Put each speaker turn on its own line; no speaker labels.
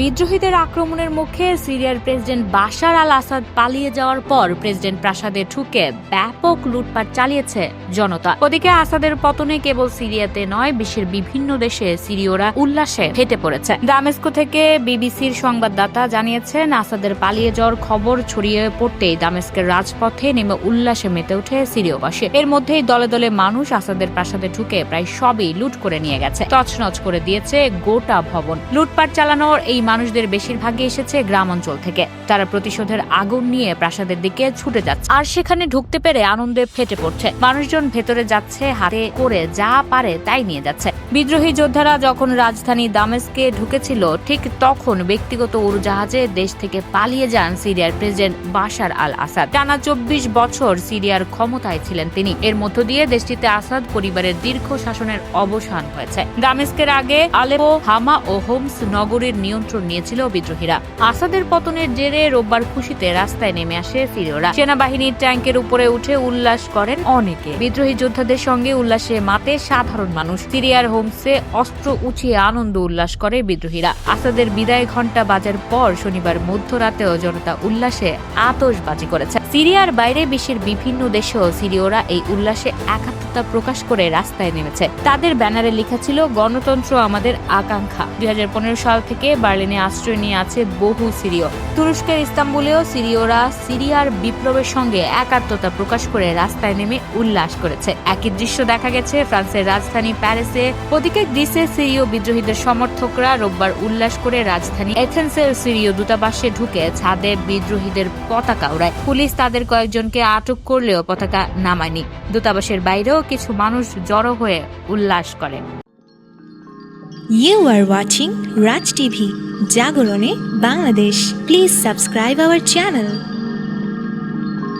বিদ্রোহীদের আক্রমণের মুখে সিরিয়ার প্রেসিডেন্ট বাশার আল আসাদ পালিয়ে যাওয়ার পর প্রেসিডেন্ট প্রাসাদে ঢুকে ব্যাপক লুটপাট চালিয়েছে জনতা। ওদিকে আসাদের পতনে কেবল সিরিয়াতে নয়, বিশ্বের বিভিন্ন দেশে সিরিয়রা উল্লাসে ফেটে পড়েছে। দামেস্কো থেকে বিবিসির সংবাদদাতা জানিয়েছেন, আসাদের পালিয়ে যাওয়ার খবর ছড়িয়ে পড়তেই দামেস্কের রাজপথে নেমে উল্লাসে মেতে ওঠে সিরিয়বাসী। এর মধ্যেই দলে দলে মানুষ আসাদের প্রাসাদে ঢুকে প্রায় সবই লুট করে নিয়ে গেছে। তছনছ করে দিয়েছে গোটা ভবন। লুটপাট চালানোর এই মানুষদের বেশিরভাগই এসেছে গ্রাম অঞ্চল থেকে। তারা প্রতিশোধের আগুন নিয়ে প্রাসাদের দিকে ছুটে যাচ্ছে। আর সেখানে ঢুকতে পেরে আনন্দে ফেটে পড়ছে। মানুষজন ভেতরে যাচ্ছে, হাতে করে যা পারে তাই নিয়ে যাচ্ছে। বিদ্রোহী যোদ্ধারা যখন রাজধানী দামেস্কে ঢুকেছিল, ঠিক তখন ব্যক্তিগত উড়োজাহাজে দেশ থেকে পালিয়ে যান সিরিয়ার প্রেসিডেন্ট বাশার আল আসাদ টানা চব্বিশ বছর সিরিয়ার ক্ষমতায় ছিলেন তিনি। এর মধ্য দিয়ে দেশটিতে আসাদ পরিবারের দীর্ঘ শাসনের অবসান হয়েছে। দামেস্কের আগে আলেপো, হামা ও হোমস নগরীর নিয়ন্ত্রণ নিয়েছিল বিদ্রোহীরা। আসাদের পতনের জেরে রোববার খুশিতে রাস্তায় নেমে আসে সিরিয়রা সেনাবাহিনীর ট্যাঙ্কের উপরে উঠে উল্লাস করেন অনেকে। বিদ্রোহী যোদ্ধাদের সঙ্গে উল্লাসে মাতে সাধারণ মানুষ। সিরিয়ার হোমসে অস্ত্র উঁচিয়ে আনন্দ উল্লাস করে বিদ্রোহীরা। আসাদের বিদায় ঘণ্টা বাজার পর শনিবার মধ্যরাতেও জনতা উল্লাসে আতশবাজি করেছে। সিরিয়ার বাইরে বিশ্বের বিভিন্ন দেশেও সিরিয়রা এই উল্লাসে একাত্মতা প্রকাশ করে রাস্তায় নেমেছে। তাদের ব্যানারে লেখা ছিল, গণতন্ত্র আমাদের আকাঙ্ক্ষা। দুই হাজার পনেরো সাল থেকে বার্লিনে আশ্রয় নিয়ে আছে বহু সিরিয়। তুরস্কের ইস্তাম্বুলেও সিরিয়রা সিরিয়ার বিপ্লবের সঙ্গে একাত্মতা প্রকাশ করে রাস্তায় নেমে উল্লাস করেছে। একই দৃশ্য দেখা গেছে ফ্রান্সের রাজধানী প্যারিসে। ওদিকে গ্রিসের সিরীয় বিদ্রোহীদের সমর্থকরা রোববার উল্লাস করে রাজধানী এথেন্সের সিরীয় দূতাবাসে ঢুকে ছাদে বিদ্রোহীদের পতাকা উড়ায়। পুলিশ তাদের কয়েকজনকে আটক করলেও পতাকা নামায়নি। দূতাবাসের বাইরেও কিছু মানুষ জড়ো হয়ে উল্লাস করে
You are watching Raj TV, Jagorone, Bangladesh. Please subscribe our channel.